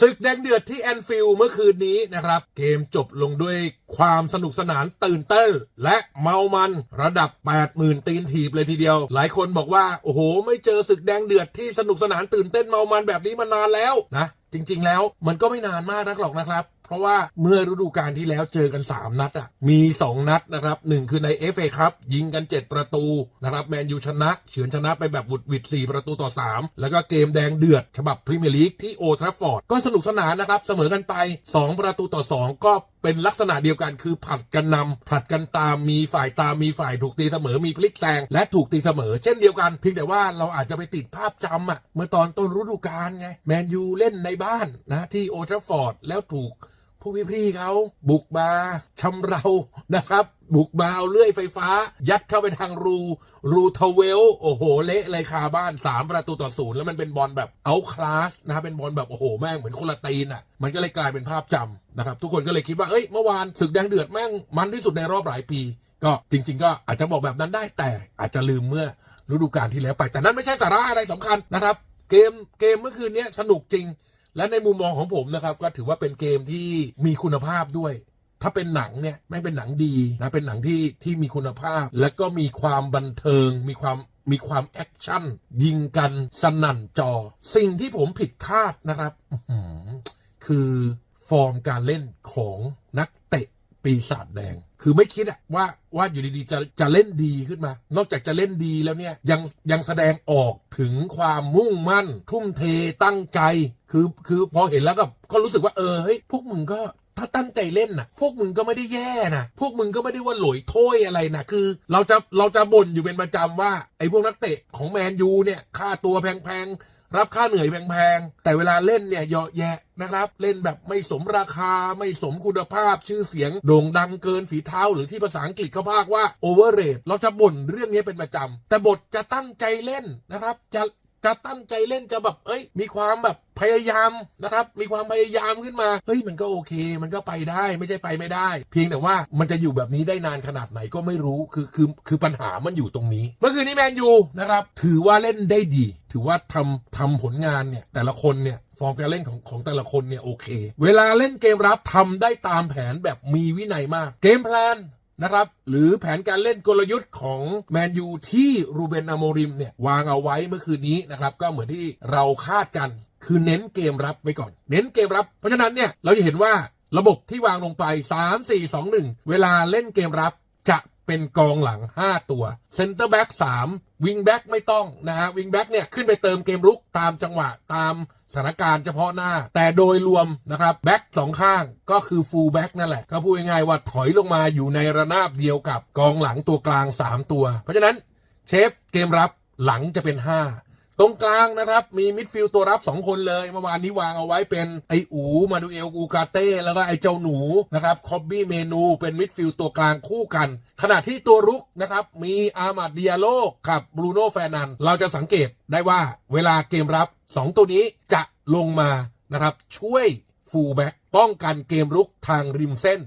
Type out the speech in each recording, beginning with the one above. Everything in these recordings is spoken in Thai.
ศึกแดงเดือดที่แอนฟิลด์เมื่อคืนนี้นะครับ เกมจบลงด้วยความสนุกสนานตื่นเต้น และเมามันระดับ 80,000 ตีนถีบเลยทีเดียว หลายคนบอกว่า โอ้โห ไม่เจอศึกแดงเดือดที่สนุกสนานตื่นเต้นเมามันแบบนี้มานานแล้วนะ จริง ๆ แล้วมันก็ไม่นานมากนักหรอกนะครับ เพราะว่าเมื่อฤดูกาลที่แล้วเจอกัน 3 นัดอะมี 2 นัดนะครับหนึ่งคือใน FA ครับยิงกัน 7 ประตูนะครับแมนยูชนะเฉือนชนะไปแบบบุดวิด4ประตูต่อ 3 แล้วก็เกมแดงเดือด ฉบับพรีเมียร์ลีกที่โอทราฟฟอร์ดก็สนุกสนานนะครับ เสมอกันไป 2 ประตูต่อ 2 ก็เป็นลักษณะเดียวกันคือผัดกันนำผัดกันตามมีฝ่ายตามมีฝ่ายถูกตีเสมอมีพลิกแซงและถูกตีเสมอ เช่นเดียวกันเพียงแต่ว่าเราอาจจะไปติดภาพจำอะเมื่อตอนต้นฤดูกาลไงแมนยูเล่นในบ้านนะที่โอทราฟฟอร์ดแล้วถูก ผู้พี่ๆเขาบุกมาชำเรานะครับ บุกมาเอาเลื่อยไฟฟ้า ยัดเข้าไปทางรู รูทเวล โอ้โห เละเลยคาบ้าน 3 ประตูต่อศูนย์แล้วมันเป็นบอลแบบเอาคลาสนะครับเป็นบอลแบบ โอ้โห แม่งเหมือนคนละตีนอะ มันก็เลยกลายเป็นภาพจำนะครับ ทุกคนก็เลยคิดว่า เอ้ย เมื่อวานศึกแดงเดือดแม่งมันที่สุดในรอบหลายปี ก็จริง ๆ ก็อาจจะบอกแบบนั้นได้แต่อาจจะลืมเมื่อฤดูกาลที่แล้วไป แต่นั้นไม่ใช่สาระอะไรสำคัญนะครับ เกมเกมเมื่อคืนนี้สนุกจริง และในมุมมองของผมนะครับ ก็ถือว่าเป็นเกมที่มีคุณภาพด้วย ถ้าเป็นหนังเนี่ยไม่เป็นหนังดีนะเป็นหนังที่ที่มีคุณภาพ และก็มีความบันเทิง มีความมีความแอคชั่นยิงกันสนั่นจอ สิ่งที่ผมผิดคาดนะครับคือฟอร์มการเล่นของนักเตะปีศาจแดง คือไม่คิดอะว่าว่าอยู่ดีๆจะจะเล่นดีขึ้นมา นอกจากจะเล่นดีแล้วเนี่ยยังยังแสดงออกถึงความมุ่งมั่น ทุ่มเทตั้งใจ คือคือพอเห็นแล้วก็ก็รู้สึกว่าเออเฮ้ยพวกมึงก็ถ้าตั้งใจเล่นนะพวกมึงก็ไม่ได้แย่นะพวกมึงก็ไม่ได้ว่าหลอยโถ้ยอะไรนะคือ เราจะเราจะบ่นอยู่เป็นประจำว่าไอ้พวกนักเตะของแมนยูเนี่ยค่าตัวแพงๆรับค่าเหนื่อยแพงๆแต่เวลาเล่นเนี่ยเยาะแยะนะครับ เล่นแบบไม่สมราคาไม่สมคุณภาพชื่อเสียงโด่งดังเกินฝีเท้า หรือที่ภาษาอังกฤษเขาพากว่าโอเวอร์เรทเราจะบ่นเรื่องนี้เป็นประจำแต่บทจะตั้งใจเล่นนะครับ จะ จะตั้งใจเล่นจะแบบ เอ้ย มีความแบบพยายามนะครับ มีความพยายามขึ้นมา เฮ้ย มันก็โอเค มันก็ไปได้ ไม่ใช่ไปไม่ได้ เพียงแต่ว่ามันจะอยู่แบบนี้ได้นานขนาดไหนก็ไม่รู้ คือ คือ คือปัญหามันอยู่ตรงนี้ เมื่อคืนนี้แมนยูนะครับ ถือว่าเล่นได้ดี ถือว่าทำทำผลงานเนี่ย แต่ละคนเนี่ย ฟอร์มการเล่นของของแต่ละคนเนี่ยโอเค เวลาเล่นเกมรับทำได้ตามแผนแบบมีวินัยมาก เกมแพลน นะครับ หรือแผนการเล่นกลยุทธ์ของแมนยูที่รูเบนอโมริมเนี่ยวางเอาไว้เมื่อคืนนี้นะครับก็เหมือนที่เราคาดกัน คือเน้นเกมรับไว้ก่อน เน้นเกมรับ เพราะฉะนั้นเนี่ยเราจะเห็นว่าระบบที่วางลงไป 3 4 2 1 เวลาเล่นเกมรับจะเป็นกองหลัง 5 ตัวเซนเตอร์แบ็ก3วิงแบ็กไม่ต้องนะฮะวิงแบ็กเนี่ยขึ้นไปเติมเกมรุกตามจังหวะตาม สถานการณ์เฉพาะหน้า แต่โดยรวมนะครับแบ็กสองข้างก็คือฟูลแบ็กนั่นแหละก็พูดง่ายๆว่าถอยลงมาอยู่ในระนาบเดียวกับกองหลังตัวกลาง 3 ตัว เพราะฉะนั้นเชฟเกมรับหลังจะเป็น 5 ตรงกลางนะครับ มีมิดฟิลด์ตัวรับ 2 คนเลยเมื่อวานนี้วางเอาไว้เป็นไออูมาดูเอลกูกาเต้แล้วก็ไอเจ้าหนูนะครับคอบบี้เมนูเป็นมิดฟิลด์ตัวกลางคู่กัน ขณะที่ตัวรุกนะครับมีอามาดเดียโลกับ บรูโน่แฟนัน เราจะสังเกตได้ว่าเวลาเกมรับ 2ตัวนี้จะลงมานะครับช่วยฟูลแบ็กป้องกันเกมรุกทางริมเส้น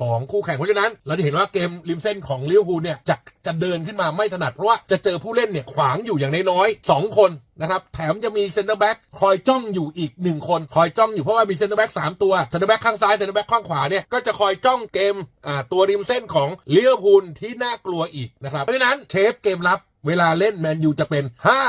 ของคู่แข่งเพราะฉะนั้นเราจะเห็นว่าเกมริมเส้นของลิเวอร์พูลเนี่ยจะจะเดินขึ้นมาไม่ถนัด เพราะว่าจะเจอผู้เล่นเนี่ยขวางอยู่อย่างน้อยๆสองคนนะครับแถมจะมีเซนเตอร์แบ็กคอยจ้องอยู่อีกหนึ่งคน คอยจ้องอยู่เพราะว่ามีเซนเตอร์แบ็กสามตัวเซนเตอร์แบ็กข้างซ้ายเซนเตอร์แบ็กข้างขวาเนี่ยก็จะคอยจ้องเกมอ่าตัวริมเส้นของลิเวอร์พูลที่น่ากลัวอีกนะครับเพราะฉะนั้นเชฟเกมรับเวลาเล่นแมนยูจะเป็น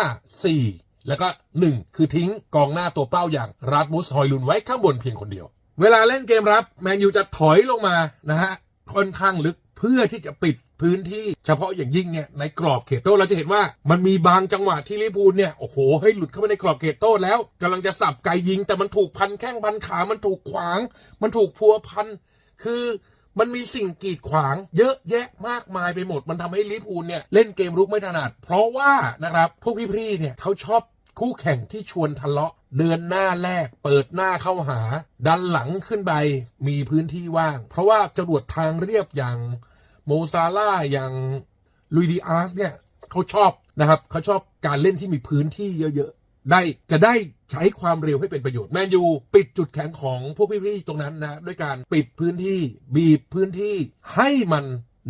5 4 แล้วก็ 1 คือทิ้งกองหน้าตัวเป้าอย่างรัดมุสฮอยลุนไว้ข้างบนเพียงคนเดียว เวลาเล่นเกมรับแมนยูจะถอยลงมานะฮะค่อนข้างลึกเพื่อที่จะปิดพื้นที่เฉพาะอย่างยิ่งเนี่ยในกรอบเขตโทษเราจะเห็นว่ามันมีบางจังหวะที่ลิพูลเนี่ยโอ้โหให้หลุดเข้าไปในกรอบเขตโทษแล้วกำลังจะสับไกยิง แต่มันถูกพันแข้งพันขา มันถูกขวาง มันถูกพัวพัน คือมันมีสิ่งกีดขวาง เยอะแยะมากมายไปหมด มันทำให้ลิเวอร์พูลเนี่ยเล่นเกมรุกไม่ถนัด เพราะว่านะครับพวกพี่ๆเนี่ยเขาชอบ คู่แข่งที่ชวนทะเลาะ เดือนหน้าแรก เปิดหน้าเข้าหา ดันหลังขึ้นไป มีพื้นที่ว่าง เพราะว่าจรวดทางเรียบอย่างโมซาล่าอย่างลุยดิอาร์สเนี่ยเขาชอบนะครับเขาชอบการเล่นที่มีพื้นที่เยอะๆ ได้จะได้ใช้ความเร็วให้เป็นประโยชน์แมนยูปิดจุดแข็งของพวกพี่ๆตรงนั้นนะ ด้วยการปิดพื้นที่บีบพื้นที่ให้มัน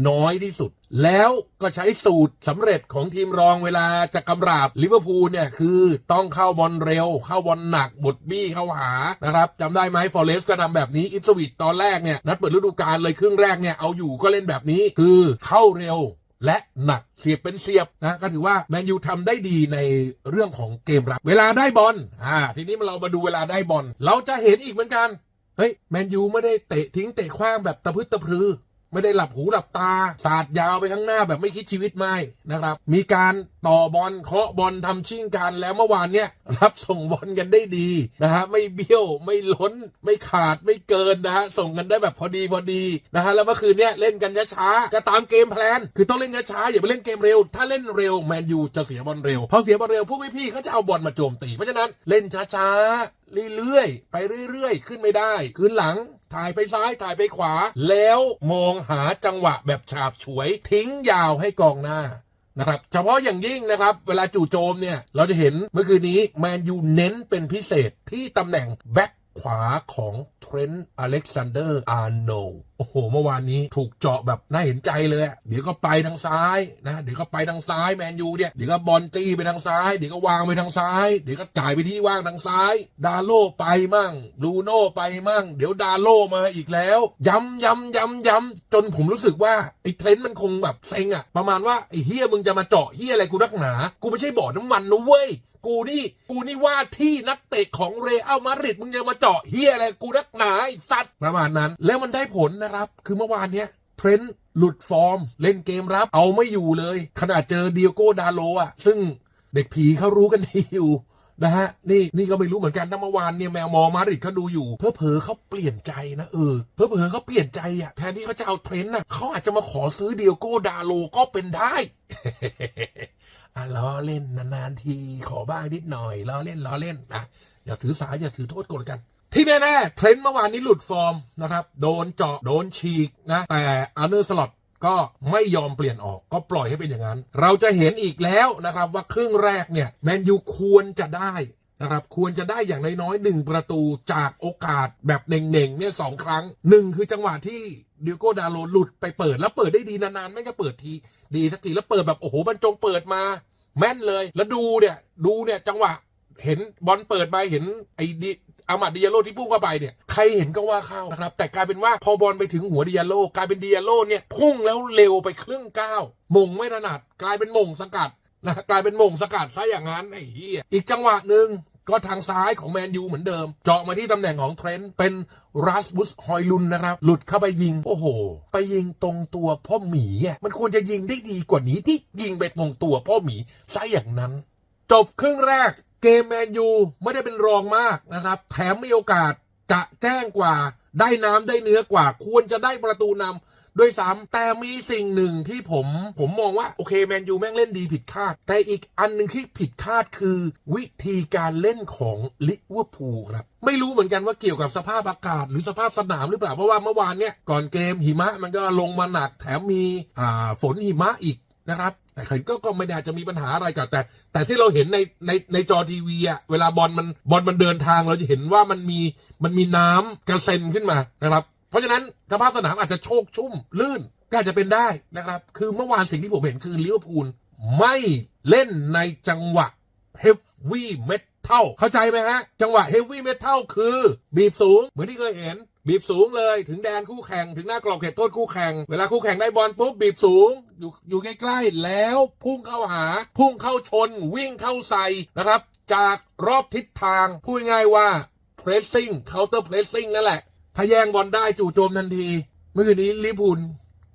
น้อยที่สุด แล้วก็ใช้สูตรสำเร็จของทีมรองเวลาจะกำราบลิเวอร์พูลเนี่ยคือต้องเข้าบอลเร็ว เข้าบอลหนักบดบี้เข้าหานะครับจำได้ไหมฟอร์เรสก็ทำแบบนี้อิสวิตตอนแรกเนี่ยนัดเปิดฤดูกาลเลยครึ่งแรกเนี่ยเอาอยู่ก็เล่นแบบนี้คือเข้าเร็วและหนักเสียบเป็นเสียบนะก็ถือว่าแมนยูทำได้ดีในเรื่องของเกมรับเวลาได้บอลอ่าทีนี้เรามาดูเวลาได้บอลเราจะเห็นอีกเหมือนกันเฮ้ยแมนยูไม่ได้เตะทิ้งเตะขว้างแบบตะพึดตะพือ ไม่ได้หลับหูหลับตา สาดยาวไปข้างหน้าแบบไม่คิดชีวิตไม่นะครับ มีการต่อบอลเคาะบอลทำชิ่งกันแล้วเมื่อวานเนี่ยรับส่งบอลกันได้ดีนะฮะไม่เบี้ยวไม่ล้น ไม่ขาดไม่เกินนะฮะส่งกันได้แบบพอดีพอดีนะฮะแล้วเมื่อคืนเนี่ยเล่นกันช้าๆจะตามเกมแพลน คือต้องเล่นช้าๆอย่าไปเล่นเกมเร็ว ถ้าเล่นเร็วแมนยูจะเสียบอลเร็วพอเสียบอลเร็วพวกพี่ๆเขาจะเอาบอลมาโจมตีเพราะฉะนั้นเล่นช้าๆเรื่อยๆไปเรื่อยๆ ขึ้นไม่ได้ คืนหลัง ถ่ายไปซ้ายถ่ายไปขวา แล้วมองหาจังหวะแบบฉาบฉวย ทิ้งยาวให้กองหน้านะครับเฉพาะอย่างยิ่งนะครับ เวลาจู่โจมเนี่ย เราจะเห็นเมื่อคืนนี้แมนยูเน้นเป็นพิเศษที่ตำแหน่งแบ็ค ขวาของเทรนต์อเล็กซานเดอร์อาร์โนโอ้โห เมื่อวานนี้ถูกเจาะแบบน่าเห็นใจเลยเดี๋ยวก็ไปทางซ้ายนะ เดี๋ยวก็ไปทางซ้ายแมนยูเนี่ยเดี๋ยวก็บอลตีไปทางซ้าย เดี๋ยวก็วางไปทางซ้าย เดี๋ยวก็จ่ายไปที่ว่างทางซ้าย ดาโลไปมั่งลูโน่ไปมั่ง เดี๋ยวดาโลมาอีกแล้ว ย้ำย้ำย้ำย้ำจนผมรู้สึกว่าไอ้เทรนต์มันคงแบบเซ็งอะประมาณว่าไอ้เฮียมึงจะมาเจาะเฮียอะไรกูนักหนา กูไม่ใช่บ่อน้ำมันนะเว้ย กูนี่กูนี่ว่าที่นักเตะของเรอัลมาดริดมึงจะมาเจาะเฮียอะไรกูนักหนาไอ้สัตว์ประมาณนั้น แล้วมันได้ผลนะครับ คือเมื่อวานเนี้ยเทรนต์หลุดฟอร์ม เล่นเกมรับเอาไม่อยู่เลยขนาดเจอเดียโก้ดาโลอะ ซึ่งเด็กผีเขารู้กันดีอยู่นะฮะนี่นี่ก็ไม่รู้เหมือนกันนะเมื่อวานเนี่ยแมวมอมาดริดเขาดูอยู่ เพอเพอๆเขาเปลี่ยนใจนะเออเพอเพอๆเขาเปลี่ยนใจอะแทนที่เขาจะเอาเทรนต์น่ะเขาอาจจะมาขอซื้อเดียโก้ดาโลก็เป็นได้ อะล้อเล่นนานๆทีขอบ้างนิดหน่อยล้อเล่นล้อเล่นนะอย่าถือสาอย่าถือโทษกดกัน ที่แน่ๆเทรนด์เมื่อวานนี้หลุดฟอร์มนะครับ โดนเจาะโดนฉีกนะ แต่อันเนอร์สล็อตก็ไม่ยอมเปลี่ยนออกก็ปล่อยให้เป็นอย่างนั้น เราจะเห็นอีกแล้วนะครับว่าครึ่งแรกเนี่ยแมนยูควรจะได้ นะครับควรจะได้อย่างน้อยๆหนึ่งประตูจากโอกาสแบบเน่งๆเนี่ยสองครั้งหนึ่งคือจังหวะที่เดียโกดาโลหลุดไปเปิดแล้วเปิดได้ดีนานๆไม่ก็เปิดทีดีสักทีแล้วเปิดแบบโอ้โหบรรจงเปิดมา แม่นเลย แล้วดูเนี่ยดูเนี่ยจังหวะเห็นบอลเปิดมาเห็นไอ้ดิอามาดิยาโลที่พุ่งเข้าไปเนี่ยใครเห็นก็ว่าเข้านะครับ แต่กลายเป็นว่าพอบอลไปถึงหัวดิยาโลกลายเป็นดิยาโลเนี่ยพุ่งแล้วเร็วไปครึ่งก้าวมงไม่ถนัด กลายเป็นมงสกัดนะกลายเป็นมงสกัดซะอย่างนั้นไอ้เหี้ยอีกจังหวะหนึ่ง ก็ทางซ้ายของแมนยูเหมือนเดิม เจาะมาที่ตำแหน่งของเทรนต์เป็นรัสมุสฮอยลุนนะครับ หลุดเข้าไปยิง โอ้โห ไปยิงตรงตัวพ่อหมีอะมันควรจะยิงได้ดีกว่านี้ที่ยิงไปตรงตัวพ่อหมีซะอย่างนั้น จบครึ่งแรก เกมแมนยูไม่ได้เป็นรองมากนะครับ แถมมีโอกาสจะแจ้งกว่าได้น้ำได้เนื้อกว่า ควรจะได้ประตูนำ ด้วยซ้ำแต่มีสิ่งหนึ่งที่ผมผมมองว่า โอเคแมนยูแม่งเล่นดีผิดคาด แต่อีกอันหนึ่งที่ผิดคาดคือ วิธีการเล่นของลิเวอร์พูลครับไม่รู้เหมือนกันว่าเกี่ยวกับสภาพอากาศหรือสภาพสนามหรือเปล่า เพราะว่าเมื่อวานเนี่ยก่อนเกมหิมะมันก็ลงมาหนักแถมมีอ่าฝนหิมะอีกนะครับแต่เห็นก็ก็ไม่น่าจะมีปัญหาอะไรกับแต่ แต่ที่เราเห็นในในในจอทีวีอะเวลาบอลมันบอลมันเดินทางเราจะเห็นว่ามันมีมันมีน้ำกระเซ็นขึ้นมานะครับ เพราะฉะนั้นสภาพสนามอาจจะโชคชุ่มลื่นก็อาจจะเป็นได้นะครับ คือเมื่อวานสิ่งที่ผมเห็นคือลิเวอร์พูลไม่เล่นในจังหวะเฮฟวี่เมทัลเข้าใจไหมฮะ จังหวะเฮฟวี่เมทัลคือบีบสูง เหมือนที่เคยเห็น บีบสูงเลยถึงแดนคู่แข่ง ถึงหน้ากรอบเขตโทษคู่แข่ง เวลาคู่แข่งได้บอลปุ๊บบีบสูง อยู่อยู่ใกล้ๆ แล้วพุ่งเข้าหา พุ่งเข้าชน วิ่งเข้าใส่นะครับ จากรอบทิศทางพูดง่ายว่า pressing counter pressing นั่นแหละ ถ้าแย่งบอลได้จู่โจมทันที เมื่อคืนนี้ลิพูล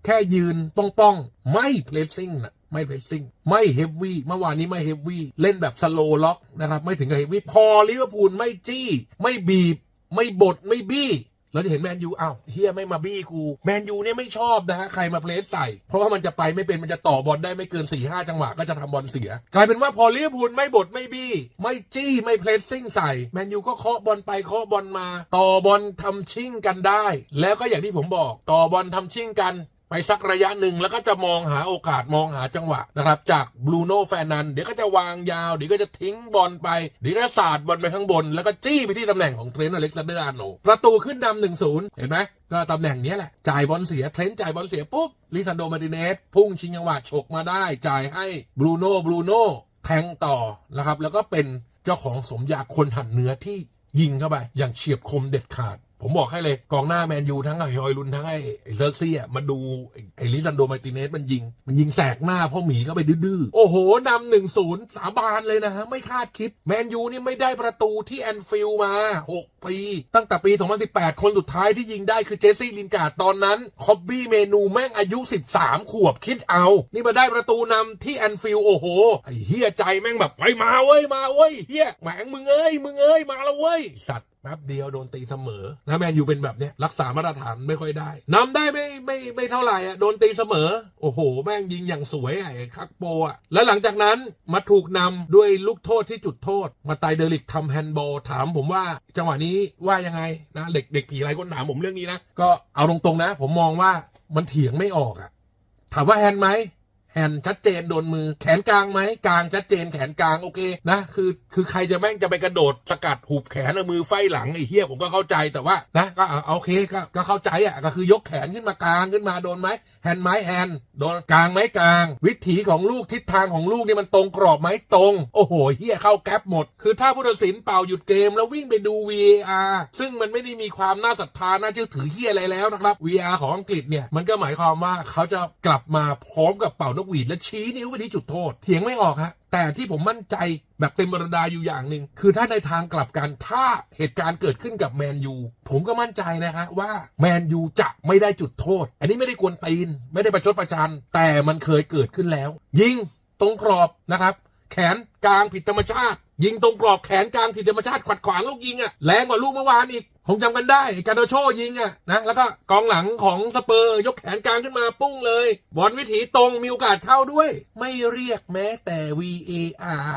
แค่ยืนป้องป้องๆไม่เพลสซิ่งนะไม่เพลสซิ่งไม่เฮฟวี่เมื่อวานนี้ไม่เฮฟวี่เล่นแบบสโลล็อกนะครับ ไม่ถึงกับเฮฟวี่พอลิเวอร์พูลไม่จี้ ไม่บีบ ไม่บดไม่บี้ เราจะเห็นแมนยูอ้าวเฮียไม่มาบี้กู แมนยูเนี่ยไม่ชอบนะฮะใครมาเพลสใส่ เพราะว่ามันจะไปไม่เป็นมันจะต่อบอลได้ไม่เกิน4ี่ห้าจังหวะก็จะทำบอลเสีย กลายเป็นว่าพอลิเวอร์พูลไม่บดไม่บี้ ไม่จี้ไม่เพลสซิ่งใส่ แมนยูก็เคาะบอลไปเคาะบอลมา ต่อบอลทำชิ่งกันได้ แล้วก็อย่างที่ผมบอก ต่อบอลทำชิ่งกัน ไปสักระยะหนึ่งแล้วก็จะมองหาโอกาสมองหาจังหวะนะครับ จากบรูโน่แฟนนันเดี๋ยวก็จะวางยาว เดี๋ยวก็จะทิ้งบอลไปเดี๋ยวก็สาดบอลไปข้างบน แล้วก็จี้ไปที่ตำแหน่งของเทรนต์อเล็กซานเดอร์อาร์โนประตูขึ้นนำหนึ่งศูนย์เห็นไหมก็ตำแหน่งนี้แหละ จ่ายบอลเสียเทรนต์จ่ายบอลเสียปุ๊บลิซันโดมาริเนสพุ่งชิงจังหวะฉกมาได้ จ่ายให้บรูโน่บรูโน่แทงต่อนะครับแล้วก็เป็นเจ้าของสมญาคนหันเนื้อที่ยิงเข้าไปอย่างเฉียบคมเด็ดขาด ผมบอกให้เลยกองหน้าแมนยูทั้งไอ้ฮอยลุนทั้งไอ้ไอ้เลิร์ซี่อะมาดูไอ้ลิซันโดมาติเนสมันยิง มันยิงแสกหน้าพ่อหมีเข้าไปดื้อๆโอ้โหนำหนึ่งศูนย์สาบานเลยนะฮะ ไม่คาดคิด แมนยูนี่ไม่ได้ประตูที่แอนฟิลมา 6 ปี ตั้งแต่ปี 2018 คนสุดท้ายที่ยิงได้คือเจสซี่ลินการ์ดตอนนั้นคอบบี้เมนูแม่งอายุ 13 ขวบคิดเอา นี่มาได้ประตูนำที่แอนฟิลโอ้โหไอเฮียใจแม่งแบบไปมาเว้ยมาเว้ยเฮียแหมงมึงเอ้ยมึงเอ้ยมาแล้วเว้ยสัตว์ แป๊บเดียวโดนตีเสมอนะแมนยูเป็นแบบเนี้ยรักษามาตรฐานไม่ค่อยได้นำได้ไม่ไม่ไม่เท่าไหร่อะโดนตีเสมอ โอ้โห แม่งยิงอย่างสวยไอ้คักโปอะแล้วหลังจากนั้นมาถูกนำด้วยลูกโทษที่จุดโทษ มาไตเดลิกทำแฮนด์บอลถามผมว่าจังหวะนี้ว่ายังไงนะเด็กเด็กผีหลายคนถามผมเรื่องนี้นะก็เอาตรงๆนะ ผมมองว่ามันเถียงไม่ออกอะถามว่าแฮนด์ไหม แฮนชัดเจนโดนมือแขนกลางไหมกลางชัดเจนแขนกลางโอเคนะคือคือใครจะแม่งจะไปกระโดดสกัดหูบแขนเอามือไฟหลังไอ้เหี้ยผมก็เข้าใจแต่ว่านะก็เอโอเคก็ก็เข้าใจอะก็คือยกแขนขึ้นมากลางขึ้นมาโดนไหม แฮนด์ไม้แฮนด์โดนกลางไม้กลาง วิถีของลูกทิศทางของลูกนี่มันตรงกรอบไหมตรง โอ้โหเฮียเข้าแก๊ปหมด คือถ้าผู้ตัดสินเป่าหยุดเกมแล้ววิ่งไปดู VAR ซึ่งมันไม่ได้มีความน่าศรัทธาน่าเชื่อถือเฮียอะไรแล้วนะครับ VAR ของอังกฤษเนี่ยมันก็หมายความว่าเขาจะกลับมาพร้อมกับเป่านกหวีดและชี้นิ้วไปที่จุดโทษเถียงไม่ออกฮะแต่ที่ผมมั่นใจแบบเต็มบรรดาอยู่อย่างหนึ่งคือถ้าในทางกลับกันถ้าเหตุการณ์เกิดขึ้นกับแมนยูผมก็มั่นใจนะฮะว่าแมนยูจะไม่ได้จุดโทษ อันนี้ไม่ได้กวนตีน ไม่ได้ประชดประชัน แต่มันเคยเกิดขึ้นแล้ว ยิงตรงกรอบนะครับ แขนกลางผิดธรรมชาติ ยิงตรงกรอบแขนกลางผิดธรรมชาติขัดขวางลูกยิงอะแรงกว่าลูกเมื่อวานอีก คงจำกันได้ไอ้การโดโชยิงอะนะแล้วก็กองหลังของสเปอร์ยกแขนกลางขึ้นมาปุ้งเลยบอลวิถีตรงมีโอกาสเข้าด้วย ไม่เรียกแม้แต่ VAR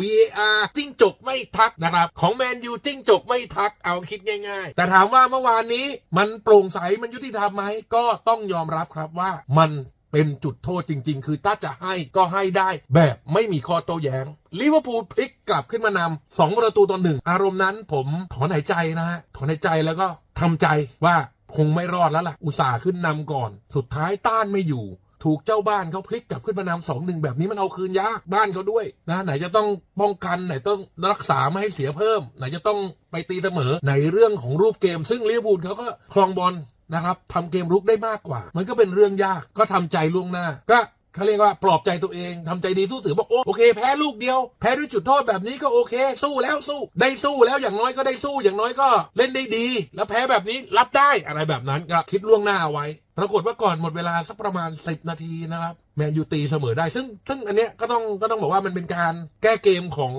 VAR จิ้งจกไม่ทักนะครับ ของแมนยูจิ้งจกไม่ทักเอาคิดง่ายๆ แต่ถามว่าเมื่อวานนี้มันโปร่งใสมันยุติธรรมไหมก็ต้องยอมรับครับว่ามัน เป็นจุดโทษจริง ๆ คือถ้าจะให้ก็ให้ได้แบบไม่มีข้อโต้แย้งลิเวอร์พูลพลิกกลับขึ้นมานำสองประตูต่อหนึ่งอารมณ์นั้นผมถอนหายใจนะฮะถอนหายใจแล้วก็ทำใจว่าคงไม่รอดแล้วล่ะ อุตส่าห์ขึ้นนำก่อน สุดท้ายต้านไม่อยู่ถูกเจ้าบ้านเขาพลิกกลับขึ้นมานำสองหนึ่งแบบนี้มันเอาคืนยากบ้านเขาด้วยนะไหนจะต้องป้องกันไหนต้องรักษาไม่ให้เสียเพิ่ม ไหนจะต้องไปตีเสมอในเรื่องของรูปเกม ซึ่งลิเวอร์พูลเขาก็ครองบอล นะครับทำเกมรุกได้มากกว่า มันก็เป็นเรื่องยากก็ทำใจล่วงหน้า ก็เขาเรียกว่าปลอบใจตัวเองทำใจดีสู้สือบอกโอโอเค แพ้ลูกเดียว แพ้ด้วยจุดโทษแบบนี้ก็โอเค สู้แล้วสู้ ได้สู้แล้วอย่างน้อยก็ได้สู้อย่างน้อยก็เล่นได้ดี แล้วแพ้แบบนี้รับได้อะไรแบบนั้นก็คิดล่วงหน้าไว้ ปรากฏว่าก่อนหมดเวลาสักประมาณ 10 นาทีนะครับแมนยูตีเสมอได้ ซึ่งซึ่งอันเนี้ยก็ต้องก็ต้องบอกว่ามันเป็นการแก้เกมของ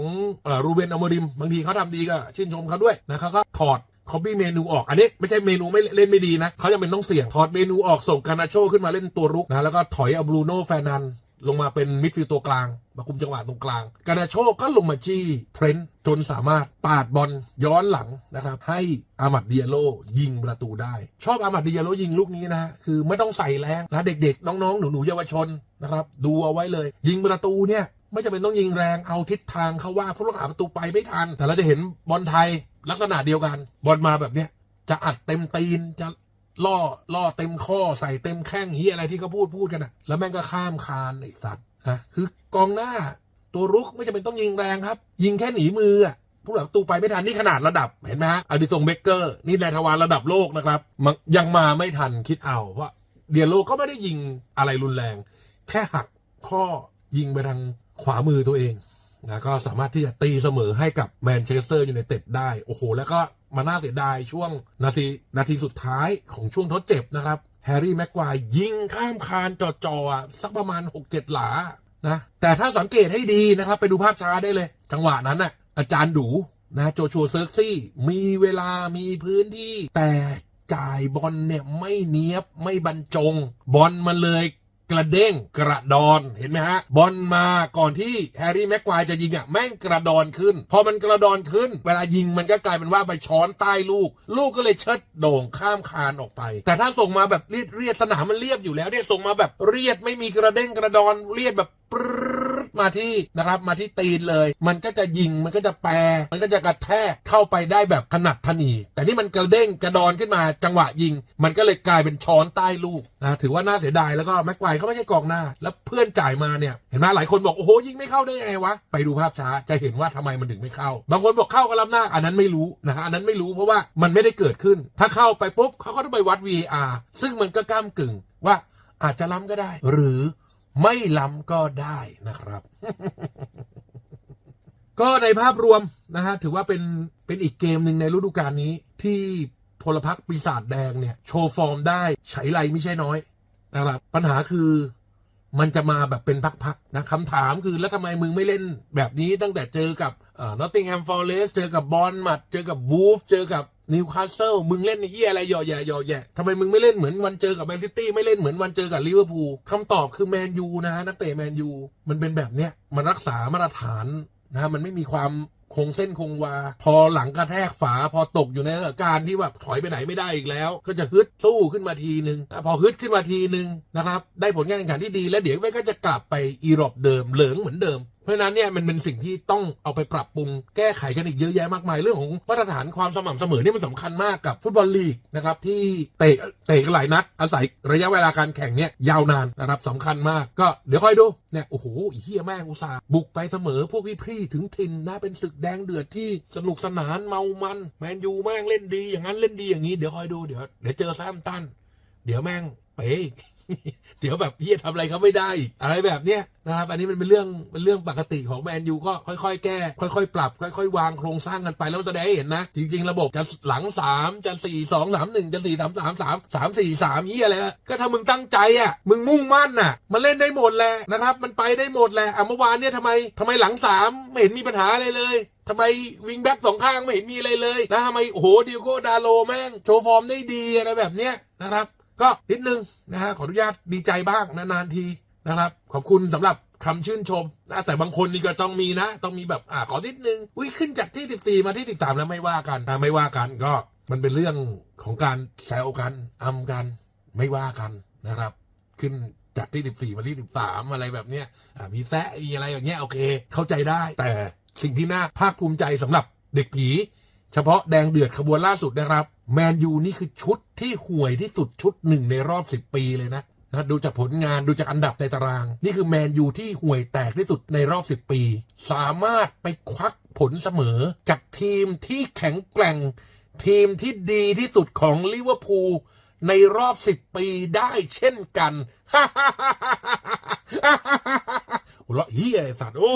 เอ่อรูเบนอมริม บางทีเขาทำดีก็ชื่นชมเขาด้วยนะเขาก็ถอด คอปปี้เมนูออกอันนี้ไม่ใช่เมนูไม่เล่นไม่ดีนะเขาจะเป็นต้องเสี่ยงถอดเมนูออกส่งการนาโชขึ้นมาเล่นตัวรุกนะแล้วก็ถอยเอาบรูโน่แฟร์นันลงมาเป็นมิดฟิลด์ตัวกลาง มาคุมจังหวะตรงกลาง กานาโชก็ลงมาจี้เทรนต์จนสามารถปาดบอลย้อนหลังนะครับ ให้อามัดเดียโลยิงประตูได้ ชอบอามัดเดียโลยิงลูกนี้นะ คือไม่ต้องใส่แรงนะเด็กๆ น้องๆ หนูๆเยาวชนนะครับ ดูเอาไว้เลย ยิงประตูเนี่ย ไม่จำเป็นต้องยิงแรงเอาทิศทางเขาว่าผู้รักษาประตูไปไม่ทัน แต่เราจะเห็นบอลไทยลักษณะเดียวกัน บอลมาแบบเนี้ยจะอัดเต็มตีนจะล่อล่อเต็มข้อใส่เต็มแข้งเฮียอะไรที่เขาพูดพูดกันนะแล้วแม่งก็ข้ามคานไอสัตว์นะคือกองหน้าตัวรุกไม่จำเป็นต้องยิงแรงครับ ยิงแค่หนีมืออะผู้หลักประตูไปไม่ทันนี่ขนาดระดับเห็นไหมฮะอดิสงเบเกอร์ นี่นายทวารระดับโลกนะครับยังมาไม่ทันคิดเอาเพราะเดียโลก็ไม่ได้ยิงอะไรรุนแรง แค่หักข้อยิงไปทาง ขวามือตัวเองนะก็สามารถที่จะตีเสมอให้กับแมนเชสเตอร์ยูไนเต็ดได้ โอ้โห แล้วก็มาน่าเสียดายช่วงนาทีนาทีสุดท้ายของช่วงทดเจ็บนะครับ แฮร์รี่แม็กควายยิงข้ามคานจอๆอสักประมาณ 6-7 หลานะแต่ถ้าสังเกตให้ดีนะครับ ไปดูภาพช้าได้เลย จังหวะนั้นน่ะอาจารย์ดูนะโจชัวเซิร์กซี่ มีเวลามีพื้นที่ แต่จ่ายบอลเนี่ยไม่เนียบไม่บรรจง บอลมันเลย กระเด้งกระดอนเห็นไหมฮะ บอลมาก่อนที่แฮร์รี่แม็กควายจะยิงอะแม่งกระดอนขึ้น พอมันกระดอนขึ้น เวลายิงมันก็กลายเป็นว่าไปช้อนใต้ลูก ลูกก็เลยเชิดโด่งข้ามคานออกไป แต่ถ้าส่งมาแบบเรียดเรียดสนามมันเรียบอยู่แล้วเนี่ยส่งมาแบบเรียดไม่มีกระเด้งกระดอนเรียดแบบปร มาที่นะครับมาที่ตีนเลย มันก็จะยิงมันก็จะแปร มันก็จะกระแทกเข้าไปได้แบบขนัดทนี แต่นี่มันกระเด้งกระดอนขึ้นมาจังหวะยิง มันก็เลยกลายเป็นช้อนใต้ลูกนะถือว่าน่าเสียดายแล้วก็แม็กไกวร์เขาไม่ใช่กองหน้า แล้วเพื่อนจ่ายมาเนี่ยเห็นไหมหลายคนบอกโอ้โหยิงไม่เข้าได้ยังไงวะไปดูภาพช้าจะเห็นว่าทำไมมันถึงไม่เข้า บางคนบอกเข้ากับล้ำหน้าอันนั้นไม่รู้นะฮะอันนั้นไม่รู้เพราะว่ามันไม่ได้เกิดขึ้น ถ้าเข้าไปปุ๊บเขาก็ต้องไปวัด VAR ซึ่งมันก็ก้ามกึ่งว่าอาจจะล้ำก็ได้ หรือ ไม่ล้ำก็ได้นะครับ ก็ในภาพรวมนะฮะถือว่าเป็นเป็นอีกเกมหนึ่งในฤดูกาลนี้ ที่พลพรรคปีศาจแดงเนี่ย โชว์ฟอร์มได้ใช้ไรไม่ใช่น้อยนะครับปัญหาคือมันจะมาแบบเป็นพักๆนะคำถามคือแล้วทำไมมึงไม่เล่นแบบนี้ตั้งแต่เจอกับเอ่อนอตติงแฮมฟอร์เรสเจอกับบอลมัดเจอกับวูฟเจอกับ นิวคาสเซิลมึงเล่นในเฮียอะไรหย่อแย่หย่อแย่ทำไมมึงไม่เล่นเหมือนวันเจอกับแมนซิตี้ไม่เล่นเหมือนวันเจอกับลิเวอร์พูลคำตอบคือแมนยูนะฮะนักเตะแมนยูมันเป็นแบบเนี้ยมันรักษามาตรฐานนะมันไม่มีความคงเส้นคงวา พอหลังกระแทกฝาพอตกอยู่ในสถานการที่แบบถอยไปไหนไม่ได้อีกแล้ว ก็จะฮึดสู้ขึ้นมาทีนึงอะพอฮึดขึ้นมาทีนึงนะครับ ได้ผลงานแข่งขันที่ดีแล้วเดี๋ยวมันก็จะกลับไปอีรอบเดิมเหลืองเหมือนเดิม เพราะนั้นเนี่ยมันเป็นสิ่งที่ต้องเอาไปปรับปรุงแก้ไขกันอีกเยอะแยะมากมายเรื่องของมาตรฐานความสม่ำเสมอนี่มันสำคัญมากกับฟุตบอลลีกนะครับที่เตะเตะกันหลายนัดอาศัยระยะเวลาการแข่งเนี่ยยาวนานนะครับสำคัญมากก็เดี๋ยวค่อยดูเนี่ยโอ้โหเฮียแม่งอุตส่าห์บุกไปเสมอพวกพี่พี่ๆถึงถิ่นนะเป็นศึกแดงเดือดที่สนุกสนานเมามันแมนยูแม่งเล่นดีอย่างนั้นเล่นดีอย่างนี้เดี๋ยวค่อยดูเดี๋ยวเดี๋ยวเจอแซมตันเดี๋ยวแม่งเป๋อีก เดี๋ยวแบบเฮียทำอะไรเขาไม่ได้อีกอะไรแบบเนี้ยนะครับอันนี้มันเป็นเรื่องเป็นเรื่องปกติของแมนยูก็ค่อยๆ แก้ ค่อยๆ ปรับ ค่อยๆ วางโครงสร้างกันไปแล้วมันแสดงให้เห็นนะ จริง ๆ ระบบจะหลังสามจะสี่สองสามหนึ่งจะสี่สามสามสามสามสี่สามเฮียอะไรก็ถ้ามึงตั้งใจอะมึงมุ่งมั่นน่ะ มันเล่นได้หมดแหละนะครับ มันไปได้หมดแหละอะเมื่อวานเนี่ยทำไมทำไมหลังสามไม่เห็นมีปัญหาอะไรเลยทำไมวิงแบ็กสองข้างไม่เห็นมีอะไรเลยนะทำไมโอ้โหดิโก้ดาโลแม่งโชว์ฟอร์มได้ดีอะไรแบบเนี้ยนะครับ ก็นิดนึงนะฮะขออนุญาตดีใจบ้างนานๆทีนะครับ ขอบคุณสำหรับคำชื่นชมนะแต่บางคนนี่ก็ต้องมีนะ ต้องมีแบบอ่าขอนิดนึงอุ้ยขึ้นจากที่ 14 มาที่ 13 แล้วไม่ว่ากันอ่าไม่ว่ากันก็มันเป็นเรื่องของการแซวกันอำกันไม่ว่ากันนะครับ ขึ้นจากที่ 14 มาที่ 13 อะไรแบบเนี้ยมีแซะมีอะไรอย่างเงี้ยโอเค เข้าใจได้ แต่สิ่งที่น่าภาคภูมิใจสำหรับเด็กผี เฉพาะแดงเดือดขบวนล่าสุดนะครับ แมนยูนี่คือชุดที่ห่วยที่สุดชุดหนึ่งในรอบ 10 ปีเลยนะนะดูจากผลงานดูจากอันดับในตาราง นี่คือแมนยูที่ห่วยแตกที่สุดในรอบ 10 ปี สามารถไปควักผลเสมอจากทีมที่แข็งแกร่ง ทีมที่ดีที่สุดของลิเวอร์พูลในรอบ 10 ปีได้เช่นกันหัวเราะเฮียไอ้สัตว์โอ้